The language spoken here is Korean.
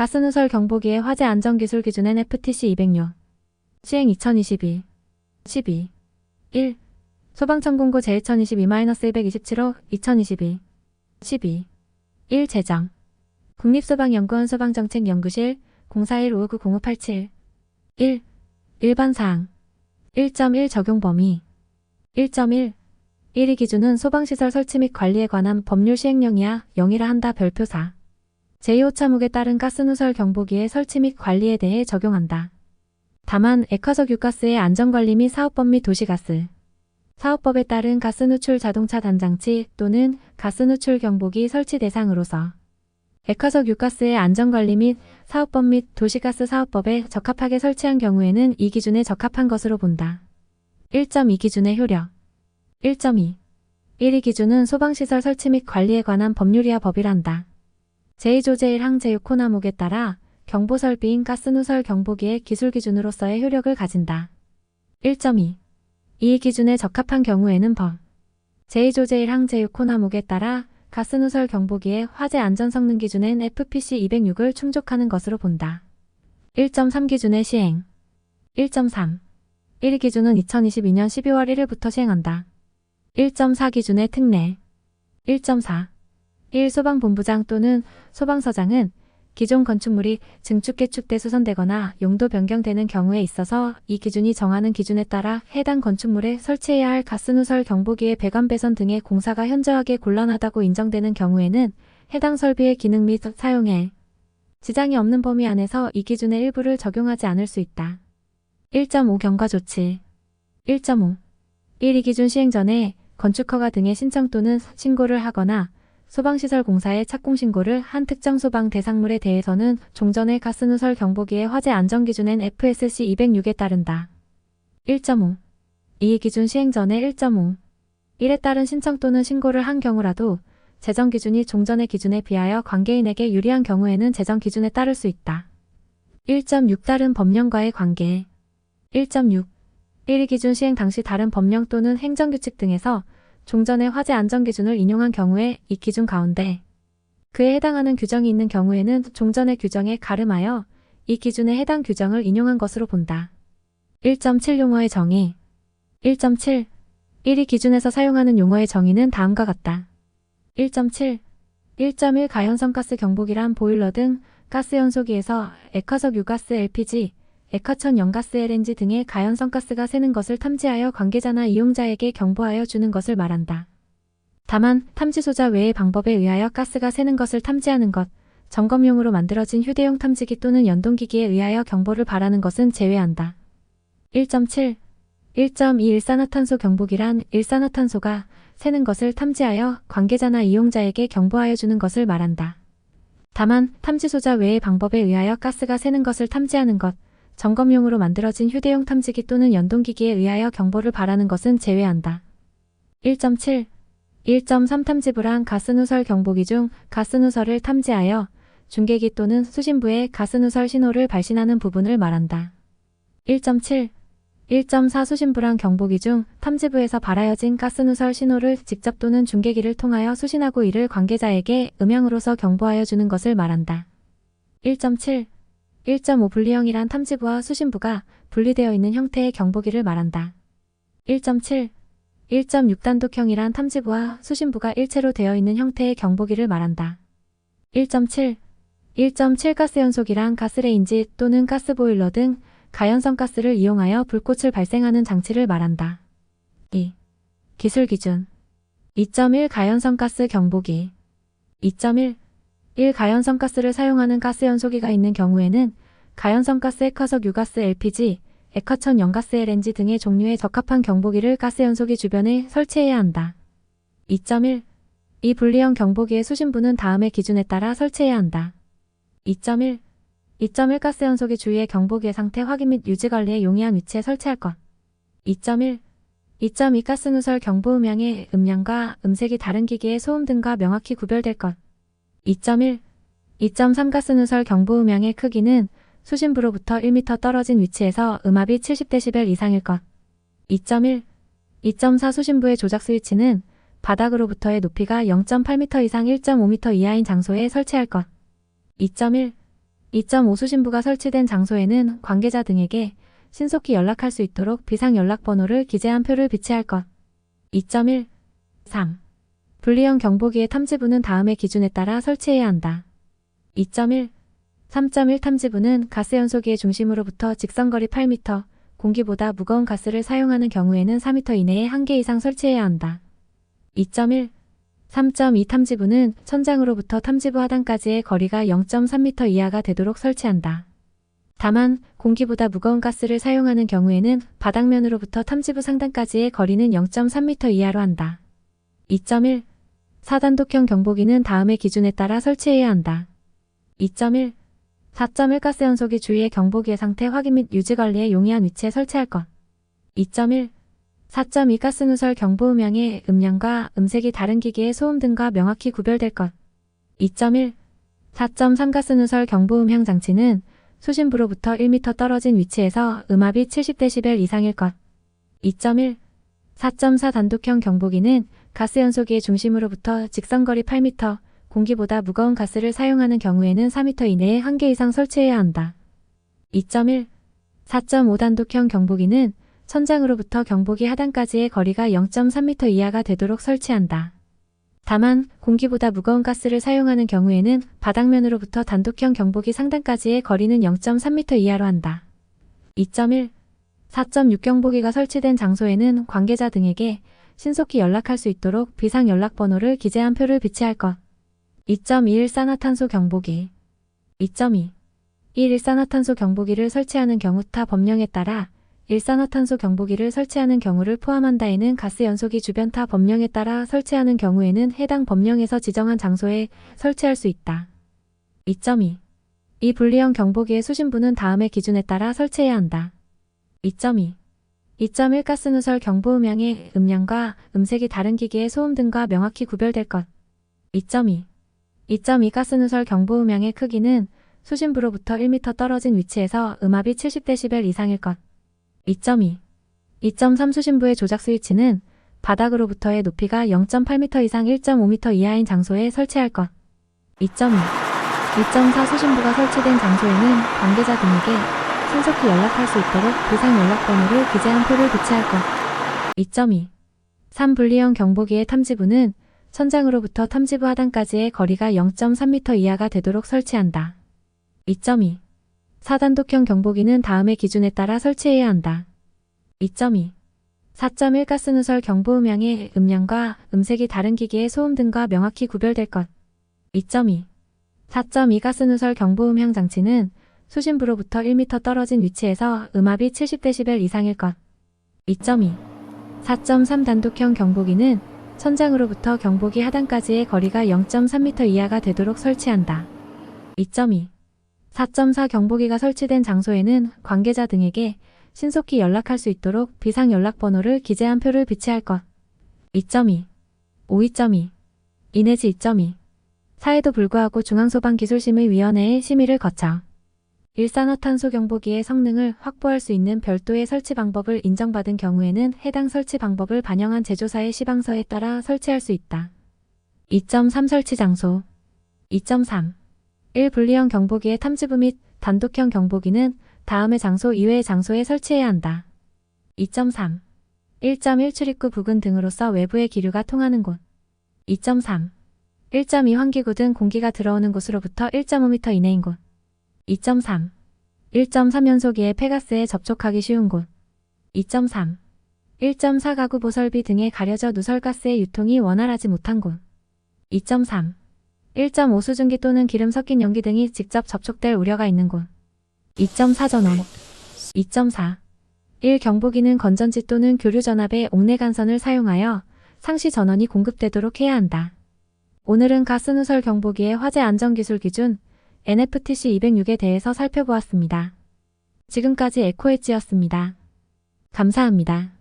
가스누설 경보기의 화재 안전기술 기준 NFTC 206 시행 2022 12 1 소방청 공고 제2022-127호 2022 12 1 제정 국립소방연구원 소방정책연구실 0415990587 1. 일반사항 1.1 적용 범위 1.1 1위 기준은 소방시설 설치 및 관리에 관한 법률 시행령이야 영이라 한다 별표 사 제2호 차목에 따른 가스누설 경보기의 설치 및 관리에 대해 적용한다. 다만 액화석 유가스의 안전관리 및 사업법 및 도시가스 사업법에 따른 가스누출 자동차 단장치 또는 가스누출 경보기 설치 대상으로서 액화석 유가스의 안전관리 및 사업법 및 도시가스 사업법에 적합하게 설치한 경우에는 이 기준에 적합한 것으로 본다. 1.2 기준의 효력 1.2 1위 기준은 소방시설 설치 및 관리에 관한 법률이야 법이란다. 제2조제1항 제6호나목에 따라 경보설비인 가스누설 경보기의 기술 기준으로서의 효력을 가진다. 1.2 이 기준에 적합한 경우에는 법 제2조제1항 제6호나목에 따라 가스누설 경보기의 화재 안전 성능 기준엔 FPC 206을 충족하는 것으로 본다. 1.3 기준의 시행 1.3 1위 기준은 2022년 12월 1일부터 시행한다. 1.4 기준의 특례 1.4 1 소방본부장 또는 소방서장은 기존 건축물이 증축 개축돼 수선되거나 용도 변경되는 경우에 있어서 이 기준이 정하는 기준에 따라 해당 건축물에 설치해야 할 가스누설 경보기의 배관 배선 등의 공사가 현저하게 곤란하다고 인정되는 경우에는 해당 설비의 기능 및 사용에 지장이 없는 범위 안에서 이 기준의 일부를 적용하지 않을 수 있다. 1.5 경과 조치 1.5 1위 기준 시행 전에 건축허가 등의 신청 또는 신고를 하거나 소방시설 공사의 착공 신고를 한 특정 소방 대상물에 대해서는 종전의 가스누설 경보기의 화재 안전 기준엔 FSC 206에 따른다. 1.5. 이 기준 시행 전에 1.5. 1에 따른 신청 또는 신고를 한 경우라도 재정 기준이 종전의 기준에 비하여 관계인에게 유리한 경우에는 재정 기준에 따를 수 있다. 1.6 다른 법령과의 관계 1.6 1위 기준 시행 당시 다른 법령 또는 행정규칙 등에서 종전의 화재 안전 기준을 인용한 경우에 이 기준 가운데 그에 해당하는 규정이 있는 경우에는 종전의 규정에 가름하여 이 기준에 해당 규정을 인용한 것으로 본다. 1.7 용어의 정의 1.7 1위 기준에서 사용하는 용어의 정의는 다음과 같다. 1.7 1.1 가연성 가스 경보기란 보일러 등 가스 연소기에서 액화석 유가스 LPG, 액화천 연가스 LNG 등의 가연성 가스가 새는 것을 탐지하여 관계자나 이용자에게 경보하여 주는 것을 말한다. 다만 탐지소자 외의 방법에 의하여 가스가 새는 것을 탐지하는 것, 점검용으로 만들어진 휴대용 탐지기 또는 연동기기에 의하여 경보를 바라는 것은 제외한다. 1.7 1.2 일산화탄소 경보기란 일산화탄소가 새는 것을 탐지하여 관계자나 이용자에게 경보하여 주는 것을 말한다. 다만 탐지소자 외의 방법에 의하여 가스가 새는 것을 탐지하는 것, 점검용으로 만들어진 휴대용 탐지기 또는 연동기기에 의하여 경보를 바라는 것은 제외한다. 1.7 1.3 탐지부란 가스누설 경보기 중 가스누설을 탐지하여 중계기 또는 수신부에 가스누설 신호를 발신하는 부분을 말한다. 1.7 1.4 수신부란 경보기 중 탐지부에서 발하여진 가스누설 신호를 직접 또는 중계기를 통하여 수신하고 이를 관계자에게 음향으로서 경보하여 주는 것을 말한다. 1.7 1.5 분리형이란 탐지부와 수신부가 분리되어 있는 형태의 경보기를 말한다. 1.7 1.6 단독형이란 탐지부와 수신부가 일체로 되어 있는 형태의 경보기를 말한다. 1.7 1.7 가스연소기란 가스레인지 또는 가스보일러 등 가연성 가스를 이용하여 불꽃을 발생하는 장치를 말한다. 2. 기술 기준 2.1 가연성 가스 경보기 2.1 1 가연성 가스를 사용하는 가스 연소기가 있는 경우에는 가연성 가스 액화석 유가스 LPG, 액화천 연가스 LNG 등의 종류에 적합한 경보기를 가스 연소기 주변에 설치해야 한다. 2.1 이 분리형 경보기의 수신부는 다음의 기준에 따라 설치해야 한다. 2.1 2.1 가스 연소기 주위의 경보기의 상태 확인 및 유지 관리에 용이한 위치에 설치할 것. 2.1 2.2 가스 누설 경보 음향의 음량과 음색이 다른 기기의 소음 등과 명확히 구별될 것. 2.1 2.3 가스 누설 경보 음향의 크기는 수신부로부터 1m 떨어진 위치에서 음압이 70dB 이상일 것. 2.1 2.4 수신부의 조작 스위치는 바닥으로부터의 높이가 0.8m 이상 1.5m 이하인 장소에 설치할 것. 2.1 2.5 수신부가 설치된 장소에는 관계자 등에게 신속히 연락할 수 있도록 비상 연락번호를 기재한 표를 비치할 것. 2.1 3. 분리형 경보기의 탐지부는 다음의 기준에 따라 설치해야 한다. 2.1 3.1 탐지부는 가스 연소기의 중심으로부터 직선거리 8m, 공기보다 무거운 가스를 사용하는 경우에는 4m 이내에 한 개 이상 설치해야 한다. 2.1 3.2 탐지부는 천장으로부터 탐지부 하단까지의 거리가 0.3m 이하가 되도록 설치한다. 다만 공기보다 무거운 가스를 사용하는 경우에는 바닥면으로부터 탐지부 상단까지의 거리는 0.3m 이하로 한다. 2.1 4단독형 경보기는 다음의 기준에 따라 설치해야 한다. 2.1 4.1 가스 연소기 주위의 경보기의 상태 확인 및 유지 관리에 용이한 위치에 설치할 것. 2.1 4.2 가스 누설 경보 음향의 음량과 음색이 다른 기기의 소음 등과 명확히 구별될 것. 2.1 4.3 가스 누설 경보 음향 장치는 수신부로부터 1m 떨어진 위치에서 음압이 70dB 이상일 것. 2.1 4.4 단독형 경보기는 가스 연소기의 중심으로부터 직선거리 8m, 공기보다 무거운 가스를 사용하는 경우에는 4m 이내에 한 개 이상 설치해야 한다. 2.1 4.5 단독형 경보기는 천장으로부터 경보기 하단까지의 거리가 0.3m 이하가 되도록 설치한다. 다만 공기보다 무거운 가스를 사용하는 경우에는 바닥면으로부터 단독형 경보기 상단까지의 거리는 0.3m 이하로 한다. 2.1 4.6 경보기가 설치된 장소에는 관계자 등에게 신속히 연락할 수 있도록 비상 연락번호를 기재한 표를 비치할 것. 2.2 일산화탄소 경보기 2.2 1 일산화탄소 경보기를 설치하는 경우 타 법령에 따라 일산화탄소 경보기를 설치하는 경우를 포함한다에는 가스 연소기 주변 타 법령에 따라 설치하는 경우에는 해당 법령에서 지정한 장소에 설치할 수 있다. 2.2. 이 분리형 경보기의 수신부는 다음의 기준에 따라 설치해야 한다. 2.2. 2.1 가스 누설 경보 음향의 음량과 음색이 다른 기기의 소음 등과 명확히 구별될 것. 2.2. 2.2 가스 누설 경보 음향의 크기는 수신부로부터 1m 떨어진 위치에서 음압이 70dB 이상일 것. 2.2. 2.3 수신부의 조작 스위치는 바닥으로부터의 높이가 0.8m 이상 1.5m 이하인 장소에 설치할 것. 2.2. 2.4 수신부가 설치된 장소에는 관계자 등에게 신속히 연락할 수 있도록 비상 연락번호를 기재한 표를 비치할 것. 2.2. 3 분리형 경보기의 탐지부는 천장으로부터 탐지부 하단까지의 거리가 0.3m 이하가 되도록 설치한다. 2.2. 4단독형 경보기는 다음의 기준에 따라 설치해야 한다. 2.2. 4.1 가스 누설 경보 음향의 음량과 음색이 다른 기기의 소음 등과 명확히 구별될 것. 2.2. 4.2 가스 누설 경보 음향 장치는 수신부로부터 1m 떨어진 위치에서 음압이 70dB 이상일 것. 2.2. 4.3 단독형 경보기는 천장으로부터 경보기 하단까지의 거리가 0.3m 이하가 되도록 설치한다. 2.2. 4.4 경보기가 설치된 장소에는 관계자 등에게 신속히 연락할 수 있도록 비상 연락번호를 기재한 표를 비치할 것. 2.2. 5.2. 이내지 2.2. 사에도 불구하고 중앙소방기술심의위원회의 심의를 거쳐 일산화탄소 경보기의 성능을 확보할 수 있는 별도의 설치 방법을 인정받은 경우에는 해당 설치 방법을 반영한 제조사의 시방서에 따라 설치할 수 있다. 2.3 설치 장소. 2.3 1 분리형 경보기의 탐지부 및 단독형 경보기는 다음의 장소 이외의 장소에 설치해야 한다. 2.3 1.1 출입구 부근 등으로서 외부의 기류가 통하는 곳. 2.3 1.2 환기구 등 공기가 들어오는 곳으로부터 1.5m 이내인 곳 2.3 1.3 연소기의 폐가스에 접촉하기 쉬운 곳 2.3 1.4 가구 보설비 등에 가려져 누설가스의 유통이 원활하지 못한 곳 2.3 1.5 수증기 또는 기름 섞인 연기 등이 직접 접촉될 우려가 있는 곳. 2.4 전원. 2.4. 1 경보기는 건전지 또는 교류 전압의 옥내 간선을 사용하여 상시 전원이 공급되도록 해야 한다. 오늘은 가스 누설 경보기의 화재 안전 기술 기준 NFTC 206에 대해서 살펴보았습니다. 지금까지 에코엣지였습니다. 감사합니다.